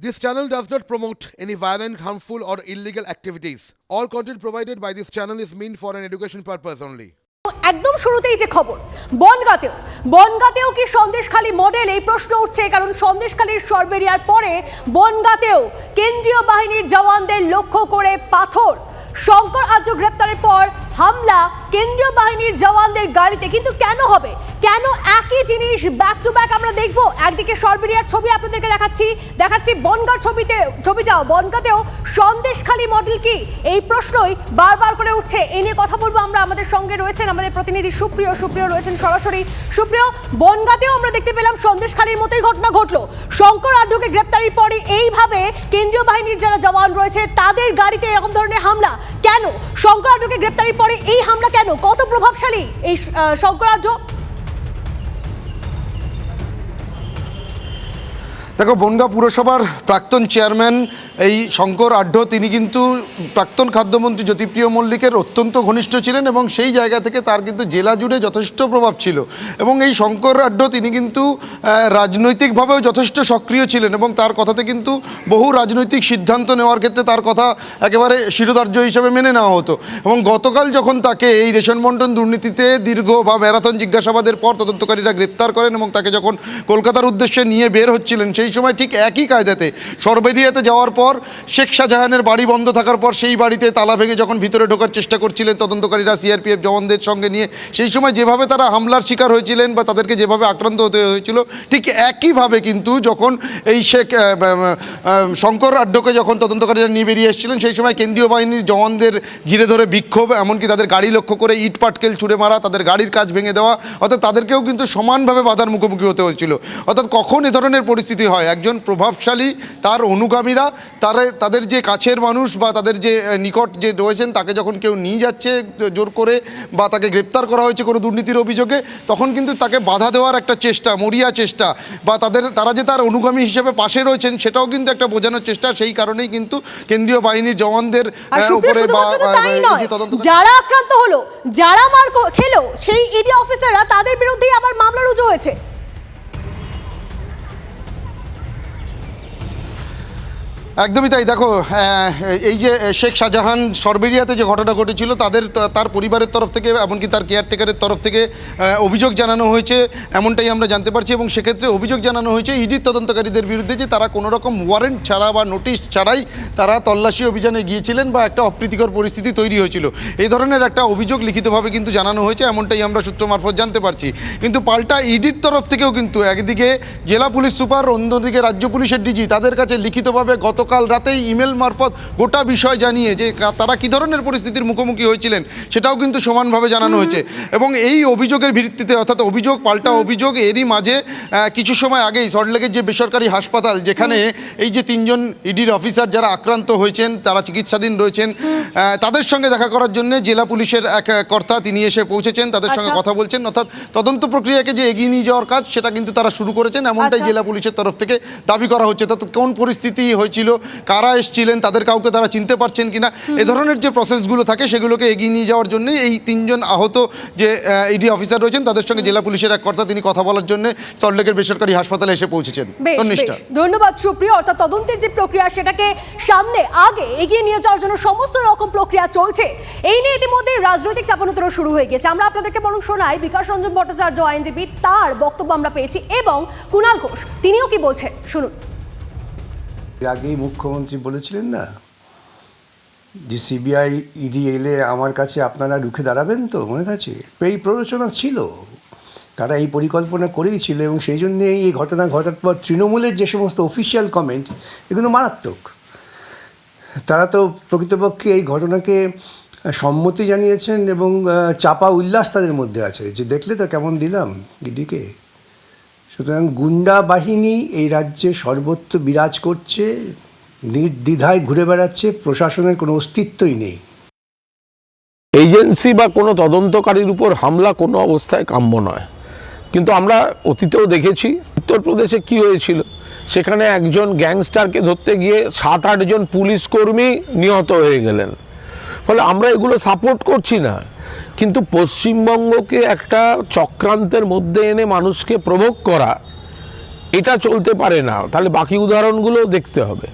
This channel does not promote any violent, harmful, or illegal activities. All content provided by this channel is meant for an education purpose only. একদম শুরুতেই যে খবর বনগাতেও। বনগাতেও কি Sandeshkhali model এই প্রশ্ন উঠছে? কারণ সন্দেশখালীর সরবেরিয়ার পরে বনগাতেও কেন্দ্রীয় বাহিনীর জওয়ানদের লক্ষ্য করে পাথর। শঙ্কর আর্য গ্রেপ্তারের পর হামলা কেন্দ্রীয় বাহিনীর জওয়ানদের গাড়িতে। কিন্তু কেন হবে? কেন একই জিনিস ব্যাক টু ব্যাক আমরা দেখব? একদিকে সরবেরিয়ার ছবি আপনাদেরকে দেখাচ্ছি। দেখাচ্ছি বনগার ছবিতে, ছবিটাও, বনগাতেও সন্দেশখালী মডেল কি? এই প্রশ্নই বারবার করে উঠছে। এই নিয়ে কথা বলব আমরা আমাদের সঙ্গে রয়েছেন আমাদের প্রতিনিধি সুপ্রিয়। সুপ্রিয় রয়েছেন সরাসরি। সুপ্রিয়, বনগাতেও আমরা দেখতে পেলাম সন্দেশখালীর মতোই ঘটনা ঘটলো। শঙ্কর আড্ডুকে গ্রেপ্তারির পরে এইভাবে কেন্দ্রীয় বাহিনীর যারা জওয়ান রয়েছে, তাদের গাড়িতে এরকম ধরনের হামলা। কেন? শঙ্কর আড্ডুকে গ্রেপ্তারির পরে এই হামলা কেন? কত প্রভাবশালী এই শঙ্কর আড্ড? দেখো, বনগা পুরসভার প্রাক্তন চেয়ারম্যান এই শঙ্কর আঢ্য, তিনি কিন্তু প্রাক্তন খাদ্যমন্ত্রী জ্যোতিপ্রিয় মল্লিকের অত্যন্ত ঘনিষ্ঠ ছিলেন এবং সেই জায়গা থেকে তার কিন্তু জেলা জুড়ে যথেষ্ট প্রভাব ছিল। এবং এই শঙ্কর আঢ্য, তিনি কিন্তু রাজনৈতিকভাবেও যথেষ্ট সক্রিয় ছিলেন এবং তার কথাতে কিন্তু বহু রাজনৈতিক সিদ্ধান্ত নেওয়ার ক্ষেত্রে তার কথা একেবারে শিরোধার্য হিসেবে মেনে নেওয়া হতো। এবং গতকাল যখন তাকে এই রেশন বন্টন দুর্নীতিতে দীর্ঘ বা ম্যারাথন জিজ্ঞাসাবাদের পর তদন্তকারীরা গ্রেপ্তার করেন এবং তাকে যখন কলকাতার উদ্দেশ্যে নিয়ে বের হচ্ছিলেন, সেই সময় ঠিক একই কায়দাতে সরবেরিয়াতে যাওয়ার পর শেখ শাহজাহানের বাড়ি বন্ধ থাকার পর সেই বাড়িতে তালা ভেঙে যখন ভিতরে ঢোকার চেষ্টা করছিলেন তদন্তকারীরা সিআরপিএফ জওয়ানদের সঙ্গে নিয়ে, সেই সময় যেভাবে তারা হামলার শিকার হয়েছিলেন বা তাদেরকে যেভাবে আক্রান্ত হতে হয়েছিল, ঠিক একইভাবে কিন্তু যখন এই শেখ শঙ্কর আড্ডকে যখন তদন্তকারীরা নিয়ে বেরিয়ে এসেছিলেন, সেই সময় কেন্দ্রীয় বাহিনীর জওয়ানদের ঘিরে ধরে বিক্ষোভ, এমনকি তাদের গাড়ি লক্ষ্য করে ইট পাটকেল ছুড়ে মারা, তাদের গাড়ির কাজ ভেঙে দেওয়া, অর্থাৎ তাদেরকেও কিন্তু সমানভাবে বাধার মুখোমুখি হতে হয়েছিল। অর্থাৎ কখন এ ধরনের পরিস্থিতি হয়? একজন প্রভাবশালী তার অনুগামীরা তারা তাদের যে কাছের মানুষ বা তাদের যে নিকট যে রয়েছেন তাকে যখন কেউ নিয়ে যাচ্ছে জোর করে বা তাকে গ্রেপ্তার করা হয়েছে কোনো দুর্নীতির অভিযোগে তখন কিন্তু তাকে বাধা দেওয়ার একটা চেষ্টা মরিয়া চেষ্টা বা তাদের তারা যে তার অনুগামী হিসেবে পাশে রয়েছেন সেটাও কিন্তু একটা বোঝানোর চেষ্টা। সেই কারণেই কিন্তু কেন্দ্রীয় বাহিনীর জওয়ানদের উপরে বা যারা আক্রান্ত হলো যারা মার খেলো সেই ইডি অফিসাররা তাদের বিরুদ্ধেই আবার মামলা রুজু হয়েছে। একদমই তাই। দেখো এই যে শেখ শাহজাহান সরবেরিয়াতে যে ঘটনা ঘটেছিল, তাদের তার পরিবারের তরফ থেকে এমনকি তার কেয়ারটেকারের তরফ থেকে অভিযোগ জানানো হয়েছে, এমনটাই আমরা জানতে পারছি এবং সেক্ষেত্রে অভিযোগ জানানো হয়েছে ইডির তদন্তকারীদের বিরুদ্ধে যে তারা কোনো রকম ওয়ারেন্ট ছাড়া বা নোটিশ ছাড়াই তারা তল্লাশি অভিযানে গিয়েছিলেন বা একটা অপ্রীতিকর পরিস্থিতি তৈরি হয়েছিল। এই ধরনের একটা অভিযোগ লিখিতভাবে কিন্তু জানানো হয়েছে, এমনটাই আমরা সূত্র মারফত জানতে পারছি। কিন্তু পাল্টা ইডির তরফ থেকেও কিন্তু একদিকে জেলা পুলিশ সুপার, অন্যদিকে রাজ্য পুলিশের ডিজি, তাদের কাছে লিখিতভাবে গতকাল রাতেই ইমেল মারফত গোটা বিষয় জানিয়ে যে তারা কী ধরনের পরিস্থিতির মুখোমুখি হয়েছিলেন সেটাও কিন্তু সমানভাবে জানানো হয়েছে। এবং এই অভিযোগের ভিত্তিতে অর্থাৎ অভিযোগ পাল্টা অভিযোগ এরই মাঝে কিছু সময় আগেই সল্টলেকের যে বেসরকারি হাসপাতাল যেখানে এই যে তিনজন ইডির অফিসার যারা আক্রান্ত হয়েছেন তারা চিকিৎসাধীন রয়েছেন তাদের সঙ্গে দেখা করার জন্য জেলা পুলিশের এক কর্তা তিনি এসে পৌঁছেছেন তাদের সঙ্গে আচ্ছা। কথা বলছেন। অর্থাৎ তদন্ত প্রক্রিয়াকে যে এগিয়ে নিয়ে যাওয়ার কাজ সেটা কিন্তু তারা শুরু করেছেন। এমনটাই আচ্ছা। জেলা পুলিশের তরফ থেকে দাবি করা হচ্ছে। তো কোন পরিস্থিতি হয়েছিল? কারা এসছিলেন তাদের কাউকে তারা চিনতে পারছেন কিনা এ ধরনের যে প্রসেসগুলো থাকে সেগুলোকে এগিয়ে নিয়ে যাওয়ার জন্য এই তিনজন আহত যে ইডি অফিসার রয়েছেন তাদের সঙ্গে জেলা পুলিশের এক কর্তা তিনি কথা বলার জন্য সল্টলেকের বেসরকারি হাসপাতালে এসে পৌঁছেছেন। ধন্যবাদ সুপ্রিয়। অর্থাৎ তদন্তের যে প্রক্রিয়া সেটাকে সামনে আগে এগিয়ে নিয়ে যাওয়ার জন্য সমস্ত রকম প্রক্রিয়া চলছে। এই নিয়ে ইতিমধ্যে রাজনৈতিক চাপানোতর শুরু হয়ে গেছে। আমরা আপনাদেরকে বরং শোনাই বিকাশ রঞ্জন ভট্টাচার্য আইনজীবী তার বক্তব্য আমরা পেয়েছি এবং কুণাল ঘোষ তিনিও কি বলছেন? শুনুন। এর আগেই মুখ্যমন্ত্রী বলেছিলেন না? যে সিবিআই ইডি এলে আমার কাছে আপনারা রুখে দাঁড়াবেন তো মনে আছে? এই প্ররোচনা ছিল। তারা এই পরিকল্পনা করেই ছিল এবং সেই জন্যেই এই ঘটনা ঘটার পর তৃণমূলের যে সমস্ত অফিসিয়াল কমেন্ট, এগুলো মারাত্মক। তারা তো প্রকৃতপক্ষে এই ঘটনাকে সম্মতি জানিয়েছেন এবং চাপা উল্লাস তাদের মধ্যে আছে। যে দেখলে তো কেমন দিলাম ইডিকে সুতরাং গুন্ডা বাহিনী এই রাজ্যে সর্বত্র বিরাজ করছে, নির্দ্বিধায় ঘুরে বেড়াচ্ছে, প্রশাসনের কোনো অস্তিত্বই নেই। এজেন্সি বা কোনো তদন্তকারীর উপর হামলা কোনো অবস্থায় কাম্য নয়। কিন্তু আমরা অতীতেও দেখেছি, উত্তরপ্রদেশে কি হয়েছিল? সেখানে একজন গ্যাংস্টারকে ধরতে গিয়ে সাত আটজন পুলিশ কর্মী নিহত হয়ে গেলেন। ফলে আমরা এগুলো সাপোর্ট করছি না। কিন্তু পশ্চিমবঙ্গকে একটা চক্রান্তের মধ্যে এনে মানুষকে প্রভোগ করা, এটা চলতে পারে না। তাহলে বাকি উদাহরণগুলো দেখতে হবে।